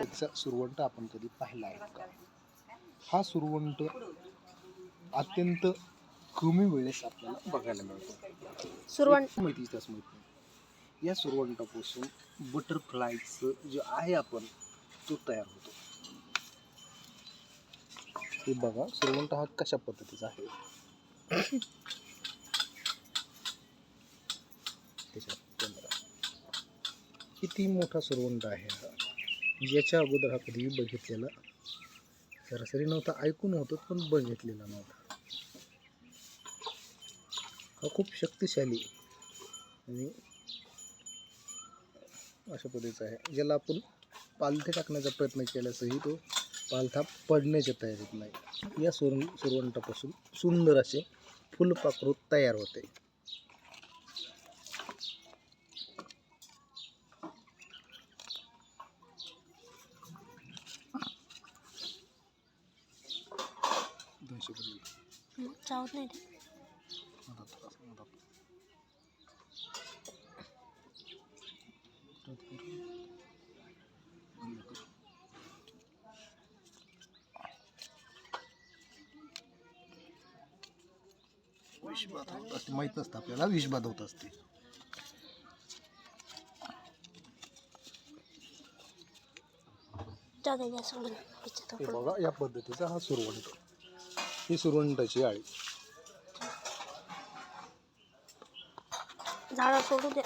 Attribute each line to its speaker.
Speaker 1: त्याचा सुरवंट आपण कधी पाहिला आहे का? हा सुरवंट अत्यंत कमी वेळेस आपल्याला बघायला मिळतो.
Speaker 2: सुरवंट
Speaker 1: माहिती त्याच माहीत या सुरवंटापासून बटरफ्लायचं जे आहे आपण तो तयार होतो. हे बघा सुरवंट हा कशा पद्धतीचा आहे. किती मोठा सुरवंट आहे हा? याच्या अगोदर हा कधीही बघितलेला सरासरी नव्हता ऐकून होतो पण बघितलेला नव्हता. हा खूप शक्तिशाली आणि अशा पद्धतीचा आहे ज्याला आपण पालथे टाकण्याचा प्रयत्न केल्यासही तो पालथा पडण्याच्या तयारीत नाही. या सुर सुरवंटापासून सुंदर असे फुलपाखरू तयार होते. दोनशे
Speaker 2: चावत नाही ते.
Speaker 1: विषबाधा होत असते माहीत नसतं आपल्याला विषबाधा होत असते हे. बघा या पद्धतीचा हा सुरवंट ही सुरवंटाची आळी.
Speaker 2: झाडं सोडू द्या.